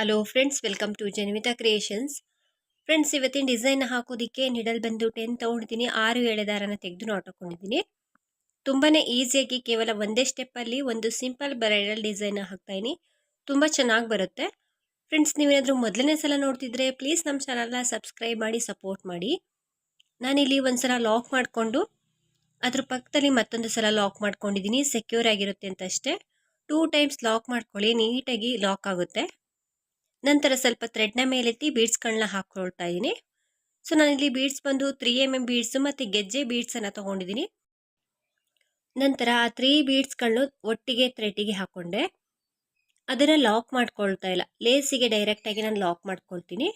Hello friends welcome to Janvita creations friends ಇವತ್ತಿನ design ಹಾಕೋದಕ್ಕೆ needle ಬಂದು ಟೆನ್ ತೊಗೊಂಡಿದ್ದೀನಿ? ಆರು ಎಳೆ ದಾರನ ತೆಗೆದು ನೋಡ್ಕೊಂಡಿದ್ದೀನಿ ತುಂಬಾ ಈಸಿಯಾಗಿ ಕೇವಲ ಒಂದೇ ಸ್ಟೆಪ್ಪಲ್ಲಿ ಒಂದು ಸಿಂಪಲ್ ಬ್ರೈಡಲ್ ಡಿಸೈನ್ ಹಾಕ್ತಾಯಿನಿ ತುಂಬ ಚೆನ್ನಾಗಿ ಬರುತ್ತೆ. ಫ್ರೆಂಡ್ಸ್ ನೀವೇನಾದರೂ ಮೊದಲನೇ ಸಲ ನೋಡ್ತಿದ್ರೆ ಪ್ಲೀಸ್ ನಮ್ಮ ಚಾನಲ್ನ ಸಬ್ಸ್ಕ್ರೈಬ್ ಮಾಡಿ ಸಪೋರ್ಟ್ ಮಾಡಿ. ನಾನಿಲ್ಲಿ ಒಂದು ಸಲ ಲಾಕ್ ಮಾಡಿಕೊಂಡು, ಅದ್ರ ಪಕ್ಕದಲ್ಲಿ ಮತ್ತೊಂದು ಸಲ ಲಾಕ್ ಮಾಡ್ಕೊಂಡಿದ್ದೀನಿ. ಸೆಕ್ಯೂರ್ ಆಗಿರುತ್ತೆ ಅಂತ ಅಷ್ಟೇ ಟೂ ಟೈಮ್ಸ್ ಲಾಕ್ ಮಾಡ್ಕೊಳ್ಳಿ, ನೀಟಾಗಿ ಲಾಕ್ ಆಗುತ್ತೆ. ನಂತರ ಸ್ವಲ್ಪ ಥ್ರೆಡ್ನ ಮೇಲೆತ್ತಿ ಬೀಡ್ಸ್ಗಳನ್ನ ಹಾಕ್ಕೊಳ್ತಾ ಇದ್ದೀನಿ. ಸೊ ನಾನಿಲ್ಲಿ ಬೀಡ್ಸ್ ಬಂದು ತ್ರೀ ಎಂ ಎಂ ಬೀಡ್ಸು ಮತ್ತು ಗೆಜ್ಜೆ ಬೀಡ್ಸನ್ನು ತೊಗೊಂಡಿದ್ದೀನಿ. ನಂತರ ಆ ತ್ರೀ ಬೀಡ್ಸ್ಗಳನ್ನು ಒಟ್ಟಿಗೆ ಥ್ರೆಡ್ಡಿಗೆ ಹಾಕ್ಕೊಂಡೆ ಅದನ್ನು ಲಾಕ್ ಮಾಡ್ಕೊಳ್ತಾ ಇಲ್ಲ. ಲೇಸಿಗೆ ಡೈರೆಕ್ಟಾಗಿ ನಾನು ಲಾಕ್ ಮಾಡ್ಕೊಳ್ತೀನಿ.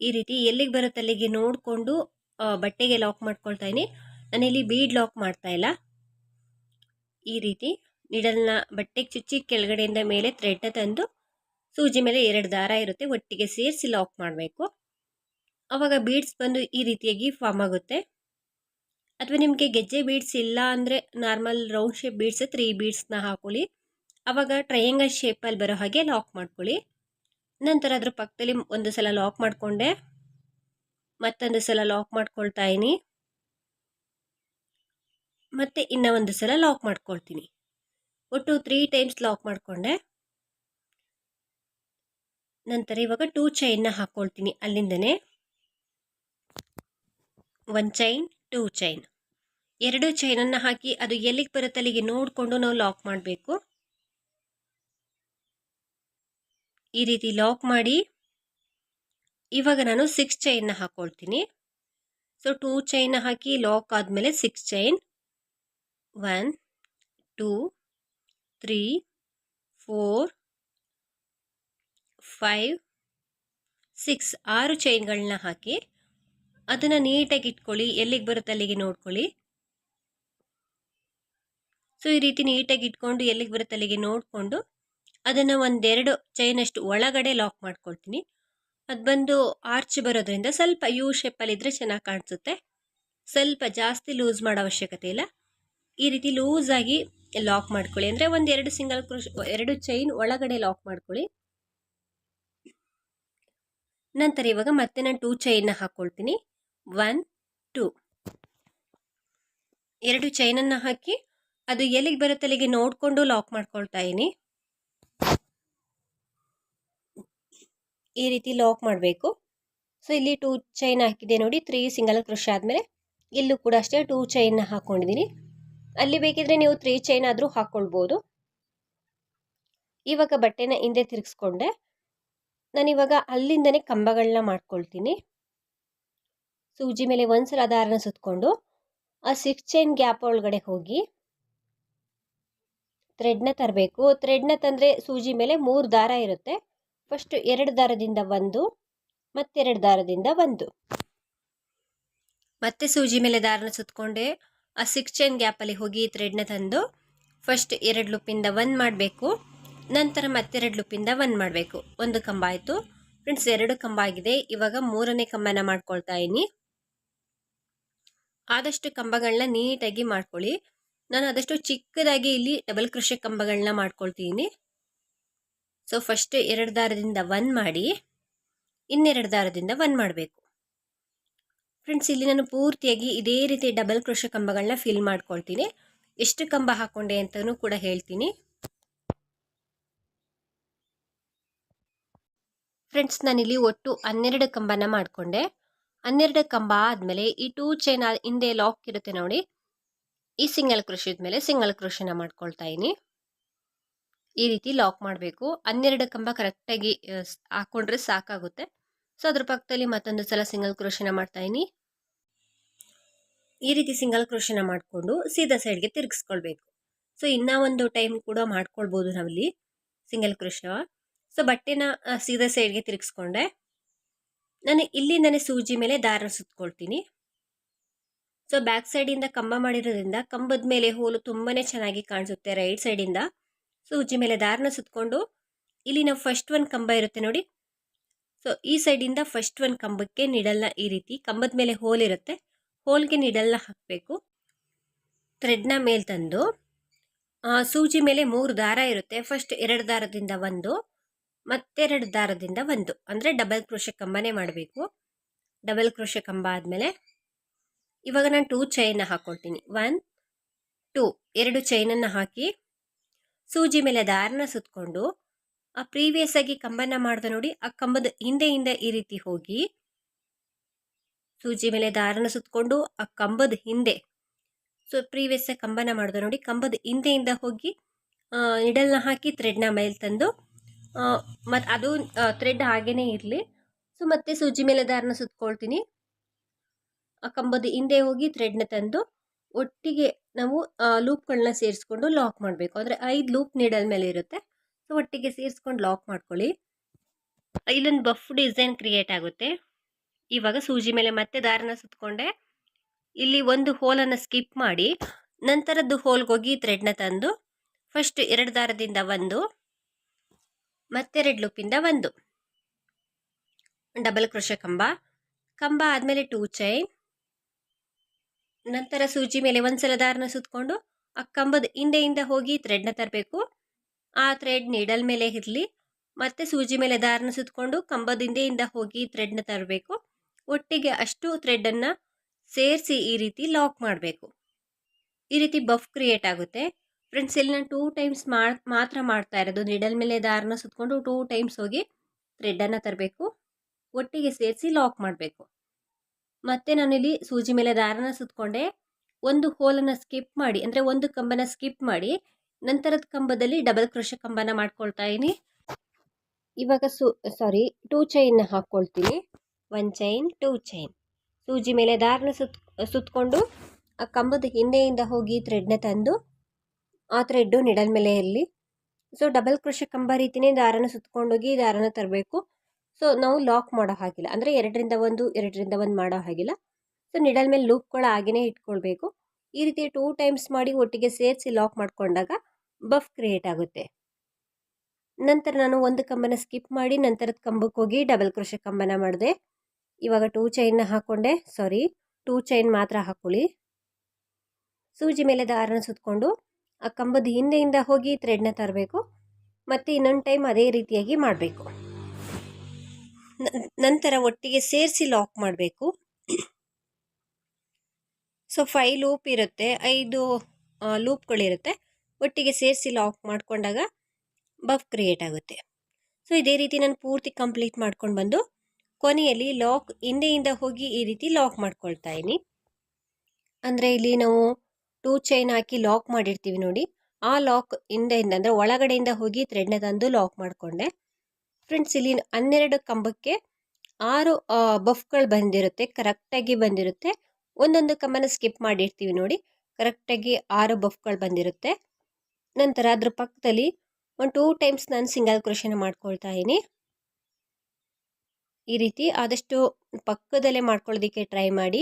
ಈ ರೀತಿ ಎಲ್ಲಿಗೆ ಬರುತ್ತೆ ಅಲ್ಲಿಗೆ ನೋಡಿಕೊಂಡು ಬಟ್ಟೆಗೆ ಲಾಕ್ ಮಾಡ್ಕೊಳ್ತಾ ಇದ್ದೀನಿ. ನಾನಿಲ್ಲಿ ಬೀಡ್ ಲಾಕ್ ಮಾಡ್ತಾ ಇಲ್ಲ. ಈ ರೀತಿ ನಿಡಲ್ನ ಬಟ್ಟೆಗೆ ಚುಚ್ಚಿ ಕೆಳಗಡೆಯಿಂದ ಮೇಲೆ ಥ್ರೆಡ್ನ ತಂದು ಸೂಜಿ ಮೇಲೆ ಎರಡು ದಾರ ಇರುತ್ತೆ, ಒಟ್ಟಿಗೆ ಸೇರಿಸಿ ಲಾಕ್ ಮಾಡಬೇಕು. ಆವಾಗ ಬೀಡ್ಸ್ ಬಂದು ಈ ರೀತಿಯಾಗಿ ಫಾರ್ಮ್ ಆಗುತ್ತೆ. ಅಥವಾ ನಿಮಗೆ ಗೆಜ್ಜೆ ಬೀಡ್ಸ್ ಇಲ್ಲ ಅಂದರೆ normal round shape beads three ಬೀಡ್ಸ್ನ ಹಾಕೊಳ್ಳಿ. ಆವಾಗ ಟ್ರಯಾಂಗಲ್ ಶೇಪಲ್ಲಿ ಬರೋ ಹಾಗೆ ಲಾಕ್ ಮಾಡ್ಕೊಳ್ಳಿ. ನಂತರ ಅದ್ರ ಪಕ್ಕದಲ್ಲಿ ಒಂದು ಸಲ ಲಾಕ್ ಮಾಡಿಕೊಂಡೆ. ಮತ್ತೊಂದು ಸಲ ಲಾಕ್ ಮಾಡ್ಕೊಳ್ತಾ ಇನಿ. ಮತ್ತೆ ಇನ್ನೂ ಒಂದು ಸಲ ಲಾಕ್ ಮಾಡ್ಕೊಳ್ತೀನಿ. ಒಟ್ಟು ತ್ರೀ ಟೈಮ್ಸ್ ಲಾಕ್ ಮಾಡಿಕೊಂಡೆ. ನಂತರ ಇವಾಗ ಟೂ ಚೈನ್ನ ಹಾಕ್ಕೊಳ್ತೀನಿ ಅಲ್ಲಿಂದನೇ ಒನ್ ಚೈನ್ ಟೂ ಚೈನ್ ಎರಡು ಚೈನನ್ನು ಹಾಕಿ ಅದು ಎಲ್ಲಿಗೆ ಬರುತ್ತೆ ಅಲ್ಲಿಗೆ ನೋಡಿಕೊಂಡು ನಾವು ಲಾಕ್ ಮಾಡಬೇಕು. ಈ ರೀತಿ ಲಾಕ್ ಮಾಡಿ ಇವಾಗ ನಾನು ಸಿಕ್ಸ್ ಚೈನ್ನ ಹಾಕ್ಕೊಳ್ತೀನಿ ಸೊ ಟೂ ಚೈನ್ ಹಾಕಿ ಲಾಕ್ ಆದಮೇಲೆ six chain one two three four five six ಆರು ಚೈನ್ಗಳನ್ನ ಹಾಕಿ ಅದನ್ನು ನೀಟಾಗಿ ಇಟ್ಕೊಳ್ಳಿ. ಎಲ್ಲಿಗೆ ಬರುತ್ತೆ ಅಲ್ಲಿಗೆ ನೋಡ್ಕೊಳ್ಳಿ. ಸೊ ಈ ರೀತಿ ನೀಟಾಗಿ ಇಟ್ಕೊಂಡು ಎಲ್ಲಿಗೆ ಬರುತ್ತೆ ಅಲ್ಲಿಗೆ ನೋಡಿಕೊಂಡು ಅದನ್ನು ಒಂದೆರಡು ಚೈನಷ್ಟು ಒಳಗಡೆ ಲಾಕ್ ಮಾಡ್ಕೊಳ್ತೀನಿ. ಅದು ಬಂದು ಆರ್ಚ್ ಬರೋದ್ರಿಂದ ಸ್ವಲ್ಪ ಯು ಶೇಪಲ್ಲಿದ್ದರೆ ಚೆನ್ನಾಗಿ ಕಾಣಿಸುತ್ತೆ. ಸ್ವಲ್ಪ ಜಾಸ್ತಿ ಲೂಸ್ ಮಾಡೋ ಅವಶ್ಯಕತೆ ಇಲ್ಲ. ಈ ರೀತಿ ಲೂಸಾಗಿ ಲಾಕ್ ಮಾಡ್ಕೊಳ್ಳಿ. ಅಂದರೆ ಒಂದೆರಡು ಸಿಂಗಲ್ ಕ್ರೋಶ್ ಎರಡು ಚೈನ್ ಒಳಗಡೆ ಲಾಕ್ ಮಾಡ್ಕೊಳ್ಳಿ. ನಂತರ ಇವಾಗ ಮತ್ತೆ ನಾನು ಟೂ ಚೈನ್ನ ಹಾಕ್ಕೊಳ್ತೀನಿ ಒನ್ ಟೂ ಎರಡು ಚೈನನ್ನು ಹಾಕಿ ಅದು ಎಲ್ಲಿಗೆ ಬರುತ್ತೆ ಅಲ್ಲಿಗೆ ನೋಡಿಕೊಂಡು ಲಾಕ್ ಮಾಡ್ಕೊಳ್ತಾ ಇದ್ದೀನಿ. ಈ ರೀತಿ ಲಾಕ್ ಮಾಡಬೇಕು. ಸೊ ಇಲ್ಲಿ ಟೂ ಚೈನ್ ಹಾಕಿದೆ ನೋಡಿ ತ್ರೀ ಸಿಂಗಲ್ ಕ್ರಶ್ ಆದಮೇಲೆ ಇಲ್ಲೂ ಕೂಡ ಅಷ್ಟೇ ಟೂ ಚೈನ್ನ ಹಾಕ್ಕೊಂಡಿದ್ದೀನಿ ಅಲ್ಲಿ ಬೇಕಿದ್ರೆ ನೀವು ತ್ರೀ ಚೈನ್ ಆದರೂ ಹಾಕ್ಕೊಳ್ಬೋದು ಇವಾಗ ಬಟ್ಟೆನ ಹಿಂದೆ ತಿರುಗಿಸ್ಕೊಂಡೆ. ನಾನಿವಾಗ ಅಲ್ಲಿಂದನೇ ಕಂಬಗಳನ್ನ ಮಾಡ್ಕೊಳ್ತೀನಿ. ಸೂಜಿ ಮೇಲೆ ಒಂದ್ಸಲ ದಾರನ ಸುತ್ತಕೊಂಡು ಆ ಸಿಕ್ಸ್ ಚೈನ್ ಗ್ಯಾಪ್ ಒಳಗಡೆ ಹೋಗಿ ಥ್ರೆಡ್ನ ತರಬೇಕು. ಥ್ರೆಡ್ನ ತಂದರೆ ಸೂಜಿ ಮೇಲೆ ಮೂರು ದಾರ ಇರುತ್ತೆ. ಫಸ್ಟ್ ಎರಡು ದಾರದಿಂದ ಒಂದು, ಮತ್ತೆರಡು ದಾರದಿಂದ ಒಂದು. ಮತ್ತೆ ಸೂಜಿ ಮೇಲೆ ದಾರನ ಸುತ್ತಕೊಂಡೆ ಆ ಸಿಕ್ಸ್ ಚೈನ್ ಗ್ಯಾಪಲ್ಲಿ ಹೋಗಿ ಥ್ರೆಡ್ನ ತಂದು ಫಸ್ಟ್ ಎರಡು ಲುಪ್ಪಿಂದ ಒಂದು ಮಾಡಬೇಕು. ನಂತರ ಮತ್ತೆರಡು ಲೂಪಿಂದ ಒಂದು ಮಾಡಬೇಕು. ಒಂದು ಕಂಬ ಆಯಿತು ಫ್ರೆಂಡ್ಸ್ ಎರಡು ಕಂಬ ಆಗಿದೆ ಇವಾಗ ಮೂರನೇ ಕಂಬನ ಮಾಡ್ಕೊಳ್ತಾ ಇದ್ದೀನಿ. ಆದಷ್ಟು ಕಂಬಗಳನ್ನ ನೀಟಾಗಿ ಮಾಡ್ಕೊಳ್ಳಿ. ನಾನು ಆದಷ್ಟು ಚಿಕ್ಕದಾಗಿ ಇಲ್ಲಿ ಡಬಲ್ ಕೃಷಿ ಕಂಬಗಳನ್ನ ಮಾಡ್ಕೊಳ್ತೀನಿ. ಸೊ ಫಸ್ಟ್ ಎರಡು ದಾರದಿಂದ ಒನ್ ಮಾಡಿ, ಇನ್ನೆರಡು ದಾರದಿಂದ ಒನ್ ಮಾಡಬೇಕು. ಫ್ರೆಂಡ್ಸ್ ಇಲ್ಲಿ ನಾನು ಪೂರ್ತಿಯಾಗಿ ಇದೇ ರೀತಿ ಡಬಲ್ ಕೃಷಿ ಕಂಬಗಳನ್ನ ಫಿಲ್ ಮಾಡ್ಕೊಳ್ತೀನಿ. ಎಷ್ಟು ಕಂಬ ಹಾಕ್ಕೊಂಡೆ ಅಂತಲೂ ಕೂಡ ಹೇಳ್ತೀನಿ. ಫ್ರೆಂಡ್ಸ್ ನಾನಿಲ್ಲಿ ಒಟ್ಟು ಹನ್ನೆರಡು ಕಂಬನ ಮಾಡಿಕೊಂಡೆ. ಹನ್ನೆರಡು ಕಂಬ ಆದಮೇಲೆ ಈ ಟೂ ಚೈನ್ ಹಿಂದೆ ಲಾಕ್ ಇರುತ್ತೆ ನೋಡಿ. ಈ ಸಿಂಗಲ್ ಕೃಷಿ ಮೇಲೆ ಸಿಂಗಲ್ ಕೃಷಿನ ಮಾಡ್ಕೊಳ್ತಾ ಇದ್ದೀನಿ. ಈ ರೀತಿ ಲಾಕ್ ಮಾಡಬೇಕು. ಹನ್ನೆರಡು ಕಂಬ ಕರೆಕ್ಟಾಗಿ ಹಾಕ್ಕೊಂಡ್ರೆ ಸಾಕಾಗುತ್ತೆ. ಸೊ ಅದ್ರ ಪಕ್ಕದಲ್ಲಿ ಮತ್ತೊಂದು ಸಲ ಸಿಂಗಲ್ ಕ್ರೋಶನ ಮಾಡ್ತಾ ಇದ್ದೀನಿ. ಈ ರೀತಿ ಸಿಂಗಲ್ ಕ್ರೋಶನ ಮಾಡಿಕೊಂಡು ಸೀದಾ ಸೈಡ್ಗೆ ತಿರುಗಿಸ್ಕೊಳ್ಬೇಕು. ಸೊ ಇನ್ನೂ ಒಂದು ಟೈಮ್ ಕೂಡ ಮಾಡ್ಕೊಳ್ಬೋದು ನಾವಿಲ್ಲಿ ಸಿಂಗಲ್ ಕ್ರೋಶ ಸೊ ಬಟ್ಟೆನ ಸೀದಾ ಸೈಡ್ಗೆ ತಿರುಗಿಸ್ಕೊಂಡೆ. ನಾನು ಇಲ್ಲಿಂದನೇ ಸೂಜಿ ಮೇಲೆ ದಾರ ಸುತ್ಕೊಳ್ತೀನಿ. ಸೊ ಬ್ಯಾಕ್ ಸೈಡಿಂದ ಕಂಬ ಮಾಡಿರೋದ್ರಿಂದ, ಕಂಬದ ಮೇಲೆ ಹೋಲು ತುಂಬಾ ಚೆನ್ನಾಗಿ ಕಾಣಿಸುತ್ತೆ ರೈಟ್ ಸೈಡಿಂದ ಸೂಜಿ ಮೇಲೆ ದಾರನ ಸುತ್ಕೊಂಡು, ಇಲ್ಲಿ ನಾವು ಫಸ್ಟ್ ಒಂದು ಕಂಬ ಇರುತ್ತೆ ನೋಡಿ. ಸೊ ಈ ಸೈಡಿಂದ ಫಸ್ಟ್ ಒಂದು ಕಂಬಕ್ಕೆ ನಿಡಲ್ನ ಈ ರೀತಿ, ಕಂಬದ ಮೇಲೆ ಹೋಲ್ ಇರುತ್ತೆ. ಹೋಲ್ಗೆ ನಿಡಲ್ನ ಹಾಕಬೇಕು. ಥ್ರೆಡ್ನ ಮೇಲೆ ತಂದು ಸೂಜಿ ಮೇಲೆ ಮೂರು ದಾರ ಇರುತ್ತೆ. ಫಸ್ಟ್ ಎರಡು ದಾರದಿಂದ ಒಂದು. ಮತ್ತೆರಡು ದಾರದಿಂದ ಒಂದು, ಅಂದರೆ ಡಬಲ್ ಕ್ರೋಶೆ ಕಂಬನೇ ಮಾಡಬೇಕು. ಡಬಲ್ ಕ್ರೋಶೆ ಕಂಬ ಆದಮೇಲೆ ಇವಾಗ ನಾನು ಟೂ ಚೈನ ಹಾಕ್ಕೊಳ್ತೀನಿ ಒನ್ ಟೂ ಎರಡು ಚೈನನ್ನು ಹಾಕಿ ಸೂಜಿ ಮೇಲೆ ದಾರನ ಸುತ್ತಕೊಂಡು ಆ ಪ್ರೀವಿಯಸ್ ಆಗಿ ಕಂಬನ ಮಾಡಿದ ನೋಡಿ, ಆ ಕಂಬದ ಹಿಂದೆಯಿಂದ ಈ ರೀತಿ ಹೋಗಿ ಸೂಜಿ ಮೇಲೆ ದಾರನ ಸುತ್ತಕೊಂಡು ಆ ಕಂಬದ ಹಿಂದೆ ಸೊ ಪ್ರೀವಿಯಸ್ ಕಂಬನ ಮಾಡಿದ ನೋಡಿ, ಕಂಬದ ಹಿಂದೆಯಿಂದ ಹೋಗಿ ನಿಡಲ್ನ ಹಾಕಿ ಥ್ರೆಡ್ನ ಮೇಲೆ ತಂದು ಮತ್ತು ಅದು ಥ್ರೆಡ್ ಹಾಗೇ ಇರಲಿ. ಸೊ ಮತ್ತೆ ಸೂಜಿ ಮೇಲೆ ದಾರನ ಸುತ್ಕೊಳ್ತೀನಿ. ಆ ಕಂಬದ ಹಿಂದೆ ಹೋಗಿ ಥ್ರೆಡ್ನ ತಂದು ಒಟ್ಟಿಗೆ ನಾವು ಲೂಪ್ಗಳನ್ನ ಸೇರಿಸ್ಕೊಂಡು ಲಾಕ್ ಮಾಡಬೇಕು. ಅಂದರೆ ಐದು ಲೂಪ್ ನೀಡಲ್ ಮೇಲೆ ಇರುತ್ತೆ. ಸೊ ಒಟ್ಟಿಗೆ ಸೇರಿಸ್ಕೊಂಡು ಲಾಕ್ ಮಾಡ್ಕೊಳ್ಳಿ. ಇಲ್ಲೊಂದು ಬಫ್ ಡಿಸೈನ್ ಕ್ರಿಯೇಟ್ ಆಗುತ್ತೆ. ಇವಾಗ ಸೂಜಿ ಮೇಲೆ ಮತ್ತೆ ದಾರನ ಸುತ್ತಕೊಂಡೆ ಇಲ್ಲಿ ಒಂದು ಹೋಲನ್ನು ಸ್ಕಿಪ್ ಮಾಡಿ, ನಂತರದ್ದು ಹೋಲ್ಗೆ ಹೋಗಿ ಥ್ರೆಡ್ನ ತಂದು ಫಸ್ಟ್ ಎರಡು ದಾರದಿಂದ ಒಂದು ಮತ್ತೆರಡು ಲೂಪಿಂದ ಒಂದು. ಡಬಲ್ ಕ್ರೋಶ ಕಂಬ. ಕಂಬ ಆದಮೇಲೆ ಟೂ ಚೈನ್ ನಂತರ ಸೂಜಿ ಮೇಲೆ ಒಂದು ಸಲ ದಾರನ ಸುತ್ತಕೊಂಡು ಆ ಕಂಬದ ಹಿಂದೆಯಿಂದ ಹೋಗಿ ಥ್ರೆಡ್ನ ತರಬೇಕು. ಆ ಥ್ರೆಡ್ ನೀಡಲ್ ಮೇಲೆ ಇರಲಿ. ಮತ್ತೆ ಸೂಜಿ ಮೇಲೆ ದಾರನ ಸುತ್ತಕೊಂಡು ಕಂಬದ ಹಿಂದೆಯಿಂದ ಹೋಗಿ ಥ್ರೆಡ್ನ ತರಬೇಕು. ಒಟ್ಟಿಗೆ ಅಷ್ಟು ಥ್ರೆಡನ್ನು ಸೇರಿಸಿ ಈ ರೀತಿ ಲಾಕ್ ಮಾಡಬೇಕು. ಈ ರೀತಿ ಬಫ್ ಕ್ರಿಯೇಟ್ ಆಗುತ್ತೆ. ಫ್ರೆಂಡ್ಸ್ ಇಲ್ಲಿ ನಾನು ಟೂ ಟೈಮ್ಸ್ ಮಾತ್ರ ಮಾಡ್ತಾ ಇರೋದು. ನಿಡಲ್ ಮೇಲೆ ದಾರನ ಸುತ್ತಕೊಂಡು ಟೂ ಟೈಮ್ಸ್ ಹೋಗಿ ಥ್ರೆಡ್ಡನ್ನು ತರಬೇಕು. ಒಟ್ಟಿಗೆ ಸೇರಿಸಿ ಲಾಕ್ ಮಾಡಬೇಕು. ಮತ್ತು ನಾನಿಲ್ಲಿ ಸೂಜಿ ಮೇಲೆ ದಾರನ ಸುತ್ತಕೊಂಡೆ ಒಂದು ಹೋಲನ್ನು ಸ್ಕಿಪ್ ಮಾಡಿ, ಅಂದರೆ ಒಂದು ಕಂಬನ ಸ್ಕಿಪ್ ಮಾಡಿ, ನಂತರದ ಕಂಬದಲ್ಲಿ ಡಬಲ್ ಕ್ರೋಶ ಕಂಬನ ಮಾಡ್ಕೊಳ್ತಾ ಇದ್ದೀನಿ. ಇವಾಗ ಸು ಸಾರಿ ಟೂ ಚೈನ್ ಹಾಕ್ಕೊಳ್ತೀನಿ ಒನ್ ಚೈನ್ ಟೂ ಚೈನ್ ಸೂಜಿ ಮೇಲೆ ದಾರನ ಸುತ್ ಸುತ್ತಕೊಂಡು ಆ ಕಂಬದ ಹಿಂದೆಯಿಂದ ಹೋಗಿ ಥ್ರೆಡ್ನ ತಂದು ಆ ಥ್ರೆಡ್ಡು ನಿಡಲ್ ಮೇಲೆ ಸೊ ಡಬಲ್ ಕ್ರೋಶ ಕಂಬ ರೀತಿಯೇ ದಾರನ ಸುತ್ಕೊಂಡೋಗಿ ದಾರನ ತರಬೇಕು. ಸೊ ನಾವು ಲಾಕ್ ಮಾಡೋ ಹಾಗಿಲ್ಲ. ಅಂದರೆ ಎರಡರಿಂದ ಒಂದು ಎರಡರಿಂದ ಒಂದು ಮಾಡೋ ಹಾಗಿಲ್ಲ. ಸೊ ನಿಡಲ್ ಮೇಲೆ ಲೂಪ್ಗಳು ಹಾಗೆಯೇ ಇಟ್ಕೊಳ್ಬೇಕು. ಈ ರೀತಿ ಟೂ ಟೈಮ್ಸ್ ಮಾಡಿ ಒಟ್ಟಿಗೆ ಸೇರಿಸಿ ಲಾಕ್ ಮಾಡಿಕೊಂಡಾಗ ಬಫ್ ಕ್ರಿಯೇಟ್ ಆಗುತ್ತೆ. ನಂತರ ನಾನು ಒಂದು ಕಂಬನ ಸ್ಕಿಪ್ ಮಾಡಿ ನಂತರದ ಕಂಬಕ್ಕೆ ಹೋಗಿ ಡಬಲ್ ಕ್ರೋಶ ಕಂಬನ ಮಾಡಿದೆ. ಇವಾಗ ಟೂ ಚೈನ್ನ ಹಾಕ್ಕೊಂಡೆ ಸಾರಿ ಟೂ ಚೈನ್ ಮಾತ್ರ ಹಾಕ್ಕೊಳ್ಳಿ ಸೂಜಿ ಮೇಲೆ ದಾರನ ಸುತ್ತಕೊಂಡು ಆ ಕಂಬದ ಹಿಂದೆಯಿಂದ ಹೋಗಿ ಥ್ರೆಡ್ನ ತರಬೇಕು ಮತ್ತು ಇನ್ನೊಂದು ಟೈಮ್ ಅದೇ ರೀತಿಯಾಗಿ ಮಾಡಬೇಕು. ನಂತರ ಒಟ್ಟಿಗೆ ಸೇರಿಸಿ ಲಾಕ್ ಮಾಡಬೇಕು. ಸೊ ಫೈ ಲೂಪ್ ಇರುತ್ತೆ, ಐದು ಲೂಪ್ಗಳಿರುತ್ತೆ ಒಟ್ಟಿಗೆ ಸೇರಿಸಿ ಲಾಕ್ ಮಾಡಿಕೊಂಡಾಗ ಬಫ್ ಕ್ರಿಯೇಟ್ ಆಗುತ್ತೆ. ಸೊ ಇದೇ ರೀತಿ ನಾನು ಪೂರ್ತಿ ಕಂಪ್ಲೀಟ್ ಮಾಡ್ಕೊಂಡು ಬಂದು ಕೊನೆಯಲ್ಲಿ ಲಾಕ್ ಹಿಂದೆಯಿಂದ ಹೋಗಿ ಈ ರೀತಿ ಲಾಕ್ ಮಾಡ್ಕೊಳ್ತಾ ಇದ್ದೀನಿ ಅಂದರೆ ಇಲ್ಲಿ ನಾವು ಟೂ ಚೈನ್ ಹಾಕಿ ಲಾಕ್ ಮಾಡಿರ್ತೀವಿ ನೋಡಿ. ಆ ಲಾಕ್ ಹಿಂದೆಯಿಂದ ಅಂದರೆ ಒಳಗಡೆಯಿಂದ ಹೋಗಿ ಥ್ರೆಡ್ನ ತಂದು ಲಾಕ್ ಮಾಡಿಕೊಂಡೆ. ಫ್ರೆಂಡ್ಸ್, ಇಲ್ಲಿ ಹನ್ನೆರಡು ಕಂಬಕ್ಕೆ ಆರು ಬಫ್ಗಳು ಬಂದಿರುತ್ತೆ. ಕರೆಕ್ಟಾಗಿ ಬಂದಿರುತ್ತೆ. ಒಂದೊಂದು ಕಂಬನ ಸ್ಕಿಪ್ ಮಾಡಿರ್ತೀವಿ ನೋಡಿ. ಕರೆಕ್ಟಾಗಿ ಆರು ಬಫ್ಗಳು ಬಂದಿರುತ್ತೆ. ನಂತರ ಅದ್ರ ಪಕ್ಕದಲ್ಲಿ ಒಂದು ಟೂ ಟೈಮ್ಸ್ ನಾನು ಸಿಂಗಲ್ ಕ್ರೋಶನ ಮಾಡ್ಕೊಳ್ತಾ ಇದ್ದೀನಿ ಈ ರೀತಿ ಆದಷ್ಟು ಪಕ್ಕದಲ್ಲೇ ಮಾಡ್ಕೊಳ್ಳೋದಕ್ಕೆ ಟ್ರೈ ಮಾಡಿ.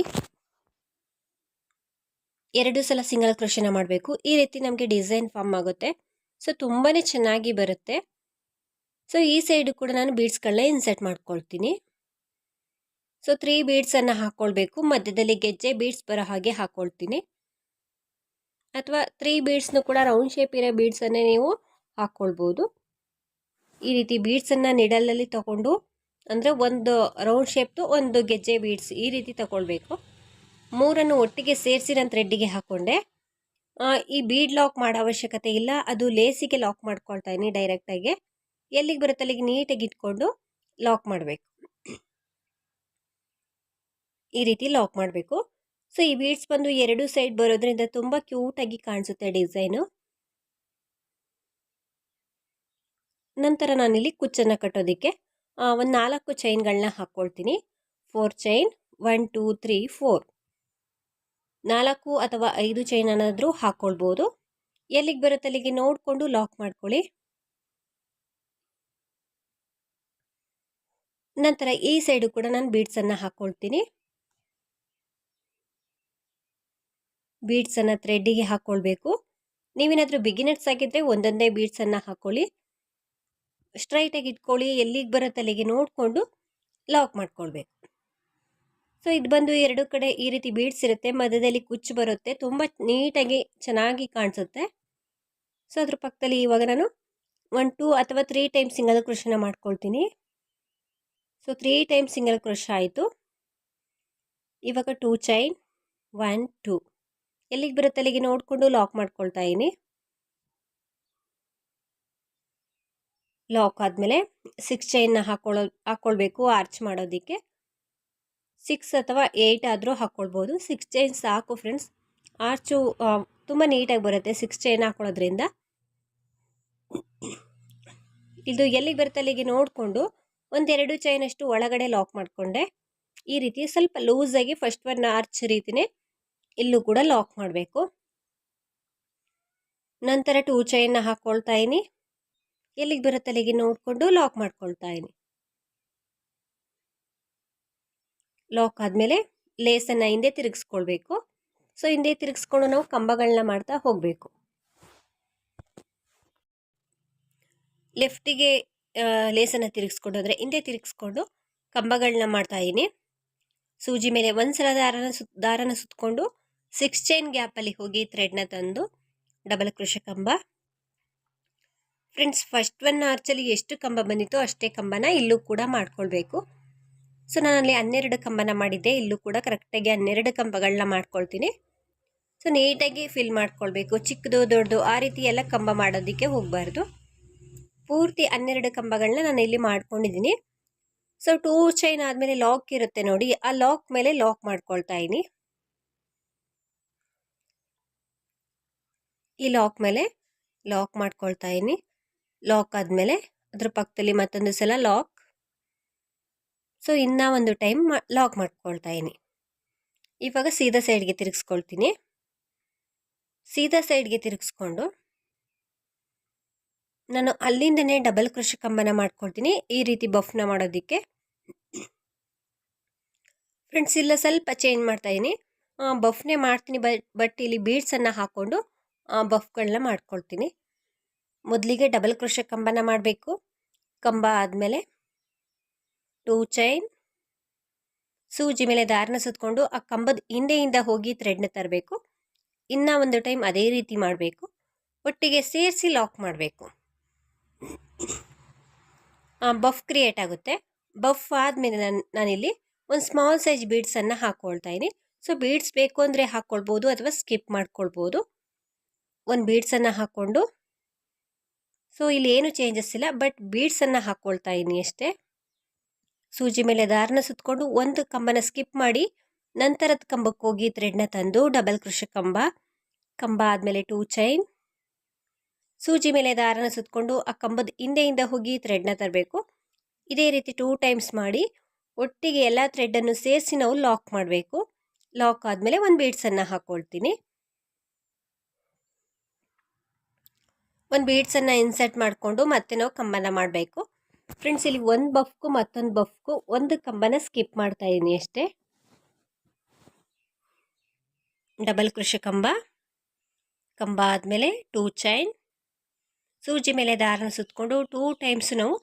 ಎರಡು ಸಲ ಸಿಂಗಲ್ ಕ್ರೋಶನ ಮಾಡಬೇಕು. ಈ ರೀತಿ ನಮಗೆ ಡಿಸೈನ್ ಫಾರ್ಮ್ ಆಗುತ್ತೆ. ಸೊ ತುಂಬಾ ಚೆನ್ನಾಗಿ ಬರುತ್ತೆ. ಸೊ, ಈ ಸೈಡು ಕೂಡ ನಾನು ಬೀಡ್ಸ್ಗಳನ್ನ ಇನ್ಸೆಟ್ ಮಾಡ್ಕೊಳ್ತೀನಿ. ಸೊ, ತ್ರೀ ಬೀಡ್ಸನ್ನು ಹಾಕ್ಕೊಳ್ಬೇಕು ಮಧ್ಯದಲ್ಲಿ ಗೆಜ್ಜೆ ಬೀಡ್ಸ್ ಬರೋ ಹಾಗೆ ಹಾಕ್ಕೊಳ್ತೀನಿ ಅಥವಾ ತ್ರೀ ಬೀಡ್ಸ್ನು ಕೂಡ ರೌಂಡ್ ಶೇಪ್ ಇರೋ ಬೀಡ್ಸನ್ನೇ ನೀವು ಹಾಕ್ಕೊಳ್ಬೋದು ಈ ರೀತಿ ಬೀಡ್ಸನ್ನು ನಿಡಲಲ್ಲಿ ತಗೊಂಡು, ಅಂದರೆ ಒಂದು ರೌಂಡ್ ಶೇಪ್ದು ಒಂದು ಗೆಜ್ಜೆ ಬೀಡ್ಸ್ ಈ ರೀತಿ ತಗೊಳ್ಬೇಕು. ಮೂರನ್ನು ಒಟ್ಟಿಗೆ ಸೇರಿಸಿ ನಾನು ಥ್ರೆಡ್ಡಿಗೆ ಹಾಕ್ಕೊಂಡೆ ಈ ಬೀಡ್ ಲಾಕ್ ಮಾಡೋ ಅವಶ್ಯಕತೆ ಇಲ್ಲ. ಅದು ಲೇಸಿಗೆ ಲಾಕ್ ಮಾಡ್ಕೊಳ್ತಾ ಇದ್ದೀನಿ ಡೈರೆಕ್ಟಾಗಿ ಎಲ್ಲಿಗೆ ಬರುತ್ತೆ ಅಲ್ಲಿಗೆ ನೀಟಾಗಿ ಇಟ್ಕೊಂಡು ಲಾಕ್ ಮಾಡಬೇಕು. ಈ ರೀತಿ ಲಾಕ್ ಮಾಡಬೇಕು. ಸೊ ಈ ಬೀಡ್ಸ್ ಬಂದು ಎರಡು ಸೈಡ್ ಬರೋದ್ರಿಂದ ತುಂಬ ಕ್ಯೂಟಾಗಿ ಕಾಣಿಸುತ್ತೆ ಡಿಸೈನು. ನಂತರ ನಾನಿಲ್ಲಿ ಕುಚ್ಚನ್ನು ಕಟ್ಟೋದಕ್ಕೆ ಒಂದು ನಾಲ್ಕು ಚೈನ್ಗಳನ್ನ ಹಾಕ್ಕೊಳ್ತೀನಿ four chain one two three four ನಾಲ್ಕು ಅಥವಾ ಐದು ಚೈನ್ ಅನ್ನಾದರೂ ಹಾಕ್ಕೊಳ್ಬೋದು ಎಲ್ಲಿಗೆ ಬರುತ್ತೆ ಅಲ್ಲಿಗೆ ನೋಡಿಕೊಂಡು ಲಾಕ್ ಮಾಡ್ಕೊಳ್ಳಿ. ನಂತರ ಈ ಸೈಡು ಕೂಡ ನಾನು ಬೀಡ್ಸನ್ನು ಹಾಕ್ಕೊಳ್ತೀನಿ ಬೀಡ್ಸನ್ನು ಥ್ರೆಡ್ಡಿಗೆ ಹಾಕ್ಕೊಳ್ಬೇಕು ನೀವೇನಾದರೂ ಬಿಗಿನರ್ಸ್ ಆಗಿದ್ದರೆ ಒಂದೊಂದೇ ಬೀಡ್ಸನ್ನು ಹಾಕ್ಕೊಳ್ಳಿ ಸ್ಟ್ರೈಟಾಗಿ ಇಟ್ಕೊಳ್ಳಿ, ಎಲ್ಲಿಗೆ ಬರುತ್ತೆ ಅಲ್ಲಿಗೆ ನೋಡಿಕೊಂಡು ಲಾಕ್ ಮಾಡ್ಕೊಳ್ಬೇಕು. ಸೊ, ಇದು ಬಂದು ಎರಡು ಕಡೆ ಈ ರೀತಿ ಬೀಡ್ಸ್ ಇರುತ್ತೆ ಮಧ್ಯದಲ್ಲಿ ಕುಚ್ಚು ಬರುತ್ತೆ, ತುಂಬ ನೀಟಾಗಿ ಚೆನ್ನಾಗಿ ಕಾಣಿಸುತ್ತೆ. ಸೊ, ಅದ್ರ ಪಕ್ಕದಲ್ಲಿ ಇವಾಗ ನಾನು ಒನ್ ಟೂ ಅಥವಾ ತ್ರೀ ಟೈಮ್ ಸಿಂಗಲ್ ಕ್ರೋಶನ ಮಾಡ್ಕೊಳ್ತೀನಿ. So three time single crochet ಆಯಿತು. ಇವಾಗ ಟೂ ಚೈನ್ ಒನ್ ಟೂ ಎಲ್ಲಿಗೆ ಬರುತ್ತೆ? ಅಲ್ಲಿಗೆ ನೋಡಿಕೊಂಡು ಲಾಕ್ ಮಾಡ್ಕೊಳ್ತಾ ಇದ್ದೀನಿ ಲಾಕ್ ಆದಮೇಲೆ ಸಿಕ್ಸ್ ಚೈನ್ನ ಹಾಕೊಳ್ಳೋ ಹಾಕ್ಕೊಳ್ಬೇಕು ಆರ್ಚ್ ಮಾಡೋದಕ್ಕೆ. ಸಿಕ್ಸ್ ಅಥವಾ ಏಯ್ಟ್ ಆದರೂ ಹಾಕ್ಕೊಳ್ಬೋದು ಸಿಕ್ಸ್ ಚೈನ್ ಸಾಕು ಫ್ರೆಂಡ್ಸ್ ಆರ್ಚು ತುಂಬ ನೀಟಾಗಿ ಬರುತ್ತೆ ಸಿಕ್ಸ್ ಚೈನ್ ಹಾಕೊಳ್ಳೋದ್ರಿಂದ ಇದು ಎಲ್ಲಿಗೆ ಬರುತ್ತೆ ಅಲ್ಲಿಗೆ ನೋಡಿಕೊಂಡು ಒಂದೆರಡು ಚೈನಷ್ಟು ಒಳಗಡೆ ಲಾಕ್ ಮಾಡಿಕೊಂಡೆ. ಈ ರೀತಿ ಸ್ವಲ್ಪ ಲೂಸಾಗಿ ಫಸ್ಟ್ ಒನ್ ಆರ್ಚ್ ರೀತಿನೇ ಇಲ್ಲೂ ಕೂಡ ಲಾಕ್ ಮಾಡಬೇಕು. ನಂತರ ಟೂ ಚೈನ್ನ ಹಾಕ್ಕೊಳ್ತಾ ಇದ್ದೀನಿ ಎಲ್ಲಿಗೆ ಬರುತ್ತೆ ಅಲ್ಲಿಗೆ ನೋಡಿಕೊಂಡು ಲಾಕ್ ಮಾಡ್ಕೊಳ್ತಾ ಇದ್ದೀನಿ ಲಾಕ್ ಆದಮೇಲೆ ಲೇಸನ್ನು ಹಿಂದೆ ತಿರುಗಿಸ್ಕೊಳ್ಬೇಕು. ಸೊ ಹಿಂದೆ ತಿರುಗಿಸ್ಕೊಂಡು ನಾವು ಕಂಬಗಳನ್ನ ಮಾಡ್ತಾ ಹೋಗಬೇಕು. ಲೆಫ್ಟಿಗೆ ಲೇಸನ್ನು ತಿರುಗಿಸ್ಕೊಂಡು ಅಂದರೆ ಹಿಂದೆ ತಿರುಗಿಸ್ಕೊಂಡು ಕಂಬಗಳನ್ನ ಮಾಡ್ತಾ ಇದ್ದೀನಿ ಸೂಜಿ ಮೇಲೆ ಒಂದು ಸಲ ದಾರನ ಸುತ್ ದಾರನ ಸುತ್ತಕೊಂಡು ಸಿಕ್ಸ್ ಚೈನ್ ಗ್ಯಾಪಲ್ಲಿ ಹೋಗಿ ಥ್ರೆಡ್ನ ತಂದು ಡಬಲ್ ಕೃಷ ಕಂಬ. ಫ್ರೆಂಡ್ಸ್ ಫಸ್ಟ್ ಒನ್ ಆರ್ಚಲ್ಲಿ ಎಷ್ಟು ಕಂಬ ಬಂದಿತ್ತು ಅಷ್ಟೇ ಕಂಬನ ಇಲ್ಲೂ ಕೂಡ ಮಾಡ್ಕೊಳ್ಬೇಕು. ಸೊ ನಾನಲ್ಲಿ ಹನ್ನೆರಡು ಕಂಬನ ಮಾಡಿದ್ದೆ. ಇಲ್ಲೂ ಕೂಡ ಕರೆಕ್ಟಾಗಿ ಹನ್ನೆರಡು ಕಂಬಗಳನ್ನ ಮಾಡ್ಕೊಳ್ತೀನಿ. ಸೊ ನೀಟಾಗಿ ಫಿಲ್ ಮಾಡ್ಕೊಳ್ಬೇಕು. ಚಿಕ್ಕದು, ದೊಡ್ಡದು, ಆ ರೀತಿ ಎಲ್ಲ ಕಂಬ ಮಾಡೋದಕ್ಕೆ ಹೋಗಬಾರ್ದು. ಪೂರ್ತಿ ಹನ್ನೆರಡು ಕಂಬಗಳನ್ನ ನಾನು ಇಲ್ಲಿ ಮಾಡ್ಕೊಂಡಿದ್ದೀನಿ. ಸೊ ಟೂ ಚೈನ್ ಆದಮೇಲೆ ಲಾಕ್ ಇರುತ್ತೆ ನೋಡಿ. ಆ ಲಾಕ್ ಮೇಲೆ ಲಾಕ್ ಮಾಡ್ಕೊಳ್ತಾ ಇದ್ದೀನಿ. ಈ ಲಾಕ್ ಮೇಲೆ ಲಾಕ್ ಮಾಡ್ಕೊಳ್ತಾ ಇದ್ದೀನಿ. ಲಾಕ್ ಆದಮೇಲೆ ಅದ್ರ ಪಕ್ಕದಲ್ಲಿ ಮತ್ತೊಂದು ಸಲ ಲಾಕ್ ಸೊ, ಇನ್ನೂ ಒಂದು ಟೈಮ್ ಲಾಕ್ ಮಾಡ್ಕೊಳ್ತಾ ಇದ್ದೀನಿ ಇವಾಗ ಸೀದಾ ಸೈಡ್ಗೆ ತಿರುಗಿಸ್ಕೊಳ್ತೀನಿ. ಸೀದಾ ಸೈಡ್ಗೆ ತಿರುಗಿಸ್ಕೊಂಡು ನಾನು ಅಲ್ಲಿಂದನೇ ಡಬಲ್ ಕೃಷಿ ಕಂಬನ ಮಾಡ್ಕೊಳ್ತೀನಿ. ಈ ರೀತಿ ಬಫ್ನ ಮಾಡೋದಕ್ಕೆ. ಫ್ರೆಂಡ್ಸ್, ಇಲ್ಲ ಸ್ವಲ್ಪ ಚೇಂಜ್ ಮಾಡ್ತಾ ಇದ್ದೀನಿ ಬಫ್ನೇ ಮಾಡ್ತೀನಿ ಬಟ್ ಇಲ್ಲಿ ಬೀಡ್ಸನ್ನು ಹಾಕ್ಕೊಂಡು ಬಫ್ಗಳನ್ನ ಮಾಡ್ಕೊಳ್ತೀನಿ. ಮೊದಲಿಗೆ ಡಬಲ್ ಕೃಷಿ ಕಂಬನ ಮಾಡಬೇಕು. ಕಂಬ ಆದಮೇಲೆ ಟೂ ಚೈನ್. ಸೂಜಿ ಮೇಲೆ ದಾರನ ಸುತ್ತಕೊಂಡು ಆ ಕಂಬದ ಹಿಂದೆಯಿಂದ ಹೋಗಿ ಥ್ರೆಡ್ನ ತರಬೇಕು. ಇನ್ನೂ ಒಂದು ಟೈಮ್ ಅದೇ ರೀತಿ ಮಾಡಬೇಕು. ಒಟ್ಟಿಗೆ ಸೇರಿಸಿ ಲಾಕ್ ಮಾಡಬೇಕು. ಬಫ್ ಕ್ರಿಯೇಟ್ ಆಗುತ್ತೆ. ಬಫ್ ಆದಮೇಲೆ ನಾನು, ನಾನಿಲ್ಲಿ ಒಂದು ಸ್ಮಾಲ್ ಸೈಜ್ ಬೀಡ್ಸನ್ನು ಹಾಕ್ಕೊಳ್ತಾ ಇದ್ದೀನಿ. ಸೊ ಬೀಡ್ಸ್ ಬೇಕು ಅಂದರೆ ಹಾಕ್ಕೊಳ್ಬೋದು ಅಥವಾ ಸ್ಕಿಪ್ ಮಾಡ್ಕೊಳ್ಬೋದು. ಒಂದು ಬೀಡ್ಸನ್ನು ಹಾಕ್ಕೊಂಡು. ಸೊ ಇಲ್ಲಿ ಏನು ಚೇಂಜಸ್ ಇಲ್ಲ ಬಟ್ ಬೀಡ್ಸನ್ನು ಹಾಕ್ಕೊಳ್ತಾ ಇದ್ದೀನಿ ಅಷ್ಟೇ. ಸೂಜಿ ಮೇಲೆ ದಾರನ ಸುತ್ತಕೊಂಡು ಒಂದು ಕಂಬನ ಸ್ಕಿಪ್ ಮಾಡಿ ನಂತರದ ಕಂಬಕ್ಕೆ ಹೋಗಿ ಥ್ರೆಡ್ನ ತಂದು ಡಬಲ್ ಕೃಷಿ ಕಂಬ ಕಂಬ ಆದಮೇಲೆ ಟೂ ಚೈನ್. ಸೂಜಿ ಮೇಲೆ ದಾರನ ಸುತ್ತಕೊಂಡು ಆ ಕಂಬದ ಹಿಂದೆಯಿಂದ ಹೋಗಿ ಥ್ರೆಡ್ನ ತರಬೇಕು. ಇದೇ ರೀತಿ ಟೂ ಟೈಮ್ಸ್ ಮಾಡಿ ಒಟ್ಟಿಗೆ ಎಲ್ಲ ಥ್ರೆಡ್ಡನ್ನು ಸೇರಿಸಿ ನಾವು ಲಾಕ್ ಮಾಡಬೇಕು. ಲಾಕ್ ಆದಮೇಲೆ ಒಂದು ಬೀಡ್ಸನ್ನು ಹಾಕ್ಕೊಳ್ತೀನಿ ಒಂದು ಬೀಡ್ಸನ್ನು ಇನ್ಸರ್ಟ್ ಮಾಡಿಕೊಂಡು ಮತ್ತೆ ನಾವು ಕಂಬನ ಮಾಡಬೇಕು. ಫ್ರೆಂಡ್ಸ್ ಇಲ್ಲಿ ಒಂದು ಬಫ್ಗೂ ಮತ್ತೊಂದು ಬಫ್ಗೂ ಒಂದು ಕಂಬನ ಸ್ಕಿಪ್ ಮಾಡ್ತಾ ಇದ್ದೀನಿ ಅಷ್ಟೇ. ಡಬಲ್ ಕೃಷಿ ಕಂಬ. ಕಂಬ ಆದಮೇಲೆ ಟೂ ಚೈನ್ ಸೂಜಿ ಮೇಲೆ ದಾರನ ಸುತ್ತಕೊಂಡು ಟೂ ಟೈಮ್ಸ್ ನಾವು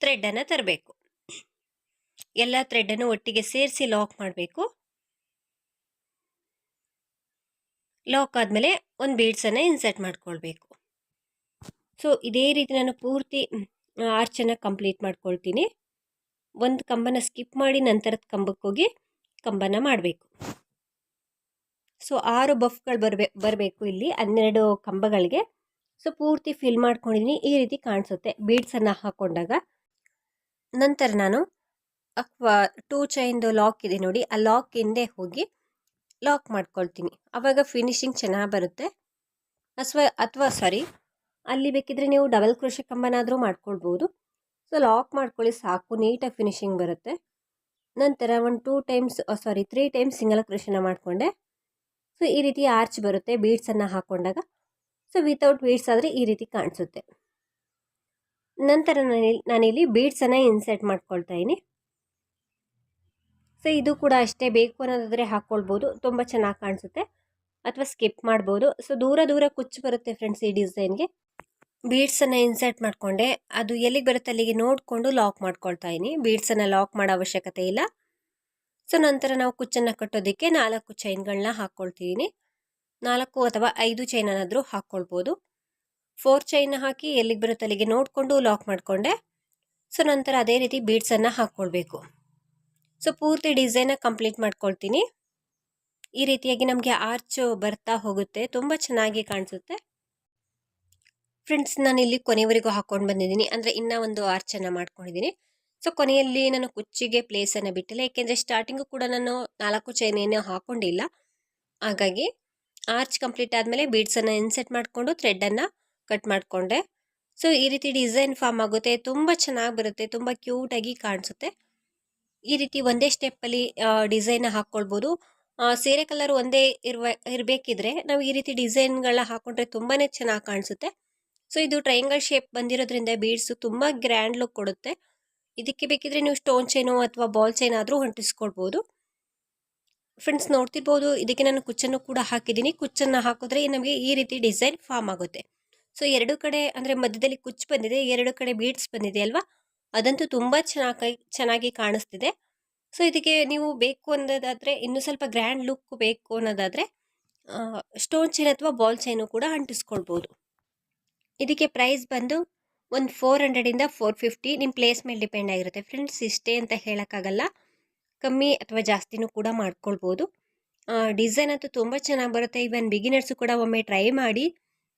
ಥ್ರೆಡ್ಡನ್ನು ತರಬೇಕು. ಎಲ್ಲ ಥ್ರೆಡ್ಡನ್ನು ಒಟ್ಟಿಗೆ ಸೇರಿಸಿ ಲಾಕ್ ಮಾಡಬೇಕು. ಲಾಕ್ ಆದಮೇಲೆ ಒಂದು ಬೀಡ್ಸನ್ನು ಇನ್ಸರ್ಟ್ ಮಾಡ್ಕೊಳ್ಬೇಕು. ಸೊ ಇದೇ ರೀತಿ ನಾನು ಪೂರ್ತಿ ಆರ್ಚನ್ನು ಕಂಪ್ಲೀಟ್ ಮಾಡ್ಕೊಳ್ತೀನಿ. ಒಂದು ಕಂಬನ ಸ್ಕಿಪ್ ಮಾಡಿ ನಂತರದ ಕಂಬಕ್ಕೆ ಹೋಗಿ ಕಂಬನ ಮಾಡಬೇಕು. ಸೊ ಆರು ಬಫ್ಗಳು ಬರಬೇ, ಬರಬೇಕು ಇಲ್ಲಿ, ಹನ್ನೆರಡು ಕಂಬಗಳಿಗೆ. ಸೊ ಪೂರ್ತಿ ಫಿಲ್ ಮಾಡ್ಕೊಂಡಿದ್ದೀನಿ ಈ ರೀತಿ ಕಾಣಿಸುತ್ತೆ. ಬೀಡ್ಸನ್ನು ಹಾಕ್ಕೊಂಡಾಗ ನಂತರ ನಾನು ಅಕ್ವಾ ಟೂ ಚೈನ್ದು ಲಾಕ್ ಇದೆ ನೋಡಿ, ಆ ಲಾಕ್ ಹಿಂದೆ ಹೋಗಿ ಲಾಕ್ ಮಾಡ್ಕೊಳ್ತೀನಿ. ಆವಾಗ ಫಿನಿಶಿಂಗ್ ಚೆನ್ನಾಗಿ ಬರುತ್ತೆ. ಅಥವಾ ಅಥವಾ ಸಾರಿ ಅಲ್ಲಿ ಬೇಕಿದ್ರೆ ನೀವು ಡಬಲ್ ಕ್ರೋಶೆ ಕಂಬನಾದರೂ ಮಾಡ್ಕೊಳ್ಬೋದು. ಸೊ ಲಾಕ್ ಮಾಡ್ಕೊಳ್ಳಿ, ಸಾಕು ನೀಟಾಗಿ ಫಿನಿಶಿಂಗ್ ಬರುತ್ತೆ. ನಂತರ ಒಂದು two times sorry three times single ಕ್ರೋಶನ ಮಾಡಿಕೊಂಡೆ. ಸೊ ಈ ರೀತಿ ಆರ್ಚ್ ಬರುತ್ತೆ ಬೀಡ್ಸನ್ನು ಹಾಕ್ಕೊಂಡಾಗ ಸೊ ವಿತೌಟ್ ಬೀಡ್ಸ್ ಆದರೆ ಈ ರೀತಿ ಕಾಣಿಸುತ್ತೆ. ನಂತರ ನಾನಿಲ್ಲಿ ನಾನಿಲ್ಲಿ ಬೀಡ್ಸನ್ನು ಇನ್ಸರ್ಟ್ ಮಾಡ್ಕೊಳ್ತಾ ಇದ್ದೀನಿ ಸೊ ಇದು ಕೂಡ ಅಷ್ಟೇ, ಬೇಕು ಅನ್ನೋದಾದರೆ ಹಾಕ್ಕೊಳ್ಬೋದು ತುಂಬ ಚೆನ್ನಾಗಿ ಕಾಣಿಸುತ್ತೆ. ಅಥವಾ ಸ್ಕಿಪ್ ಮಾಡ್ಬೋದು. ಸೊ ದೂರ ದೂರ ಕುಚ್ಚು ಬರುತ್ತೆ ಫ್ರೆಂಡ್ಸ್ ಈ ಡಿಸೈನ್ಗೆ ಬೀಡ್ಸನ್ನು ಇನ್ಸರ್ಟ್ ಮಾಡಿಕೊಂಡೆ. ಅದು ಎಲ್ಲಿಗೆ ಬರುತ್ತೆ ಅಲ್ಲಿಗೆ ನೋಡಿಕೊಂಡು ಲಾಕ್ ಮಾಡ್ಕೊಳ್ತಾ ಇದ್ದೀನಿ ಬೀಡ್ಸನ್ನು ಲಾಕ್ ಮಾಡೋ ಅವಶ್ಯಕತೆ ಇಲ್ಲ. ಸೊ, ನಂತರ ನಾವು ಕುಚ್ಚನ್ನು ಕಟ್ಟೋದಕ್ಕೆ ನಾಲ್ಕು ಚೈನ್ಗಳನ್ನ ಹಾಕ್ಕೊಳ್ತಿದ್ದೀನಿ ನಾಲ್ಕು ಅಥವಾ ಐದು ಚೈನನ್ನಾದರೂ ಹಾಕ್ಕೊಳ್ಬೋದು. ಫೋರ್ ಚೈನ್ ಹಾಕಿ ಎಲ್ಲಿಗೆ ಬರುತ್ತೆ ಅಲ್ಲಿಗೆ ನೋಡಿಕೊಂಡು ಲಾಕ್ ಮಾಡಿಕೊಂಡೆ. ಸೊ, ನಂತರ ಅದೇ ರೀತಿ ಬೀಡ್ಸನ್ನು ಹಾಕ್ಕೊಳ್ಬೇಕು. ಸೊ, ಪೂರ್ತಿ ಡಿಸೈನ ಕಂಪ್ಲೀಟ್ ಮಾಡ್ಕೊಳ್ತೀನಿ. ಈ ರೀತಿಯಾಗಿ ನಮಗೆ ಆರ್ಚ್ ಬರ್ತಾ ಹೋಗುತ್ತೆ. ತುಂಬ ಚೆನ್ನಾಗಿ ಕಾಣಿಸುತ್ತೆ. ಫ್ರೆಂಡ್ಸ್ ನಾನು ಇಲ್ಲಿ ಕೊನೆವರೆಗೂ ಹಾಕ್ಕೊಂಡು ಬಂದಿದ್ದೀನಿ. ಅಂದರೆ ಇನ್ನೂ ಒಂದು ಆರ್ಚನ್ನು ಮಾಡ್ಕೊಂಡಿದ್ದೀನಿ. ಸೊ ಕೊನೆಯಲ್ಲಿ ನಾನು ಕುಚ್ಚಿಗೆ ಪ್ಲೇಸನ್ನು ಬಿಟ್ಟಿಲ್ಲ. ಏಕೆಂದರೆ ಸ್ಟಾರ್ಟಿಂಗು ಕೂಡ ನಾನು ನಾಲ್ಕು ಚೈನ್ ಏನೂ ಹಾಕ್ಕೊಂಡಿಲ್ಲ ಹಾಗಾಗಿ ಆರ್ಚ್ ಕಂಪ್ಲೀಟ್ ಆದಮೇಲೆ ಬೀಡ್ಸನ್ನು ಇನ್ಸೆಟ್ ಮಾಡಿಕೊಂಡು ಥ್ರೆಡ್ಡನ್ನು ಕಟ್ ಮಾಡಿಕೊಂಡೆ. ಸೊ ಈ ರೀತಿ ಡಿಸೈನ್ ಫಾರ್ಮ್ ಆಗುತ್ತೆ. ತುಂಬ ಚೆನ್ನಾಗಿ ಬರುತ್ತೆ. ತುಂಬ ಕ್ಯೂಟಾಗಿ ಕಾಣಿಸುತ್ತೆ. ಈ ರೀತಿ ಒಂದೇ ಸ್ಟೆಪ್ಪಲ್ಲಿ ಡಿಸೈನ್ ಹಾಕ್ಕೊಳ್ಬೋದು ಸೀರೆ ಕಲರ್ ಒಂದೇ ಇರುವ, ಇರಬೇಕಿದ್ರೆ ನಾವು ಈ ರೀತಿ ಡಿಸೈನ್ಗಳನ್ನ ಹಾಕೊಂಡ್ರೆ ತುಂಬಾ ಚೆನ್ನಾಗಿ ಕಾಣಿಸುತ್ತೆ. ಸೊ ಇದು ಟ್ರಯಾಂಗಲ್ ಶೇಪ್ ಬಂದಿರೋದ್ರಿಂದ ಬೀಡ್ಸು ತುಂಬ ಗ್ರ್ಯಾಂಡ್ ಲುಕ್ ಕೊಡುತ್ತೆ. ಇದಕ್ಕೆ ಬೇಕಿದ್ರೆ ನೀವು ಸ್ಟೋನ್ ಚೈನು ಅಥವಾ ಬಾಲ್ ಚೈನ್ ಆದರೂ ಹೊಂಟಿಸ್ಕೊಡ್ಬೋದು ಫ್ರೆಂಡ್ಸ್ ನೋಡ್ತಿರ್ಬೋದು, ಇದಕ್ಕೆ ನಾನು ಕುಚ್ಚನ್ನು ಕೂಡ ಹಾಕಿದ್ದೀನಿ. ಕುಚ್ಚನ್ನು ಹಾಕಿದ್ರೆ ನಮಗೆ ಈ ರೀತಿ ಡಿಸೈನ್ ಫಾರ್ಮ್ ಆಗುತ್ತೆ. ಸೊ ಎರಡು ಕಡೆ ಅಂದರೆ ಮಧ್ಯದಲ್ಲಿ ಕುಚ್ ಬಂದಿದೆ, ಎರಡು ಕಡೆ ಬೀಡ್ಸ್ ಬಂದಿದೆ ಅಲ್ವಾ? ಅದಂತೂ ತುಂಬ ಚೆನ್ನಾಗಿ ಚೆನ್ನಾಗಿ ಕಾಣಿಸ್ತಿದೆ. ಸೊ ಇದಕ್ಕೆ ನೀವು ಬೇಕು ಅನ್ನೋದಾದರೆ, ಇನ್ನೂ ಸ್ವಲ್ಪ ಗ್ರ್ಯಾಂಡ್ ಲುಕ್ ಬೇಕು ಅನ್ನೋದಾದರೆ ಸ್ಟೋನ್ ಚೈನ್ ಅಥವಾ ಬಾಲ್ ಚೈನು ಕೂಡ ಅಂಟಿಸ್ಕೊಳ್ಬೋದು. ಇದಕ್ಕೆ ಪ್ರೈಸ್ ಬಂದು ಒಂದು ಫೋರ್ ಹಂಡ್ರೆಡಿಂದ ಫೋರ್ ಫಿಫ್ಟಿ ನಿಮ್ಮ ಪ್ಲೇಸ್ ಮೇಲೆ ಡಿಪೆಂಡ್ ಆಗಿರುತ್ತೆ. ಫ್ರೆಂಡ್ಸ್ ಇಷ್ಟೇ ಅಂತ ಹೇಳೋಕ್ಕಾಗಲ್ಲ. ಕಮ್ಮಿ ಅಥವಾ ಜಾಸ್ತಿನೂ ಕೂಡ ಮಾಡ್ಕೊಳ್ಬೋದು. ಡಿಸೈನ್ ಅಂತೂ ತುಂಬ ಚೆನ್ನಾಗಿ ಬರುತ್ತೆ. ಇವನ್ ಬಿಗಿನರ್ಸು ಕೂಡ ಒಮ್ಮೆ ಟ್ರೈ ಮಾಡಿ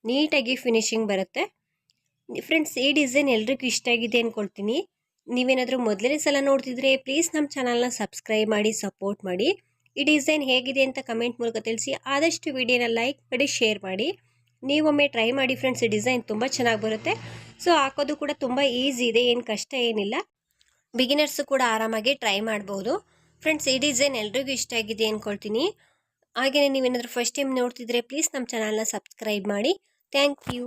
ನೀಟಾಗಿ ಫಿನಿಶಿಂಗ್ ಬರುತ್ತೆ. ಫ್ರೆಂಡ್ಸ್ ಈ ಡಿಸೈನ್ ಎಲ್ರಿಗೂ ಇಷ್ಟ ಆಗಿದೆ ಅಂದ್ಕೊಳ್ತೀನಿ ನೀವೇನಾದರೂ ಮೊದಲನೇ ಸಲ ನೋಡ್ತಿದ್ರೆ ಪ್ಲೀಸ್ ನಮ್ಮ ಚಾನಲ್ನ ಸಬ್ಸ್ಕ್ರೈಬ್ ಮಾಡಿ ಸಪೋರ್ಟ್ ಮಾಡಿ. ಈ ಡಿಸೈನ್ ಹೇಗಿದೆ ಅಂತ ಕಮೆಂಟ್ ಮೂಲಕ ತಿಳಿಸಿ. ಆದಷ್ಟು ವಿಡಿಯೋನ ಲೈಕ್ ಮಾಡಿ ಶೇರ್ ಮಾಡಿ. ನೀವೊಮ್ಮೆ ಟ್ರೈ ಮಾಡಿ ಫ್ರೆಂಡ್ಸ್ ಈ ಡಿಸೈನ್ ತುಂಬ ಚೆನ್ನಾಗಿ ಬರುತ್ತೆ. ಸೊ ಹಾಕೋದು ಕೂಡ ತುಂಬ ಈಸಿ ಇದೆ, ಏನು ಕಷ್ಟ ಏನಿಲ್ಲ. ಬಿಗಿನರ್ಸು ಕೂಡ ಆರಾಮಾಗಿ ಟ್ರೈ ಮಾಡ್ಬೋದು. ಫ್ರೆಂಡ್ಸ್ ಈ ಡಿಸೈನ್ ಎಲ್ರಿಗೂ ಇಷ್ಟ ಆಗಿದೆ ಅಂದ್ಕೊಳ್ತೀನಿ ಹಾಗೆಯೇ ನೀವೇನಾದರೂ ಫಸ್ಟ್ ಟೈಮ್ ನೋಡ್ತಿದ್ರೆ ಪ್ಲೀಸ್ ನಮ್ಮ ಚಾನಲ್ನ ಸಬ್ಸ್ಕ್ರೈಬ್ ಮಾಡಿ. Thank you